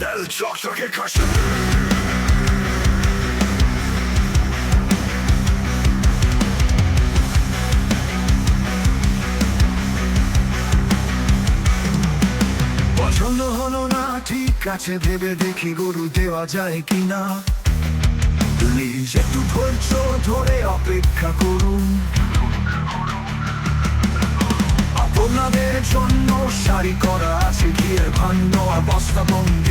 Del çok çok পছন্দ হলো না, ঠিক আছে, ভেবে দেখি গরু দেওয়া যায় কিনা। প্লিজ একটু অপেক্ষা করুন আপনাদের জন্য সারি করা আছে গিয়ে ভান্য অবস্থা বন্ধ।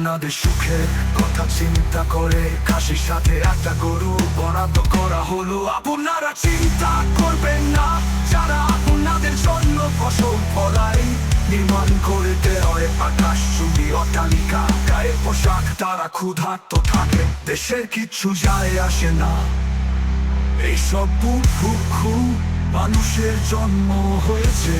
আপনাদের সুখের কথা চিন্তা করে খাসির সাথে একটা গরু বরাদ্দ করা হলো। আপনারা চিন্তা করবেন না, যারা আপনাদের জন্য ফসল ফলাই, নির্মাণ করে দেয় আকাশ চুরি, অট্টালিকা, গায়ে পোশাক, তারা ক্ষুধার্ত থাকে, দেশের কিচ্ছু যায় আসে না। এইসব বুভুক্ষু মানুষের জন্ম হয়েছে।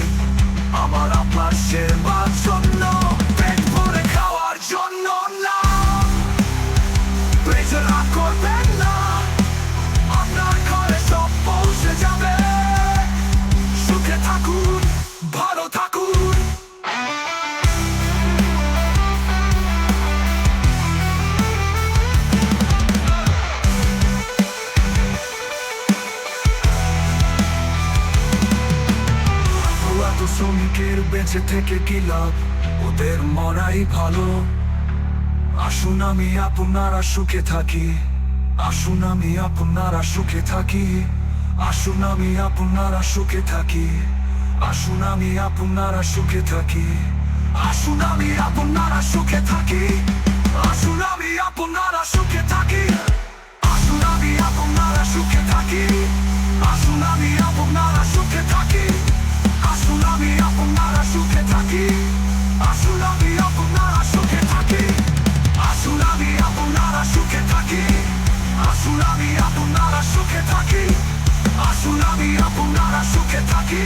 বেঁচে থেকে কি লাভ? ওদের মরাই ভালো। আসুন আমি আপনারা সুখে থাকি। আসুন আমি আপনারা সুখে থাকি। আসুন আমি আপনারা সুখে থাকি। আসুন আমি আপনারা সুখে থাকি। আসুন আমি আপনারা সুখে থাকি। আসুন আমি আপনারা সুখে থাকি। আসুন আমি আপনারা সুখে থাকি। আসুন আমি আপনারা সুখে থাকি। আসুন আমি আপনারা সুখে থাকি আসুন আমি আপনারা সুখে থাকি আসুন আমি আপনারা সুখে থাকি আসুন আমি আপনারা সুখে থাকি আসুন আমি আপনারা সুখে থাকি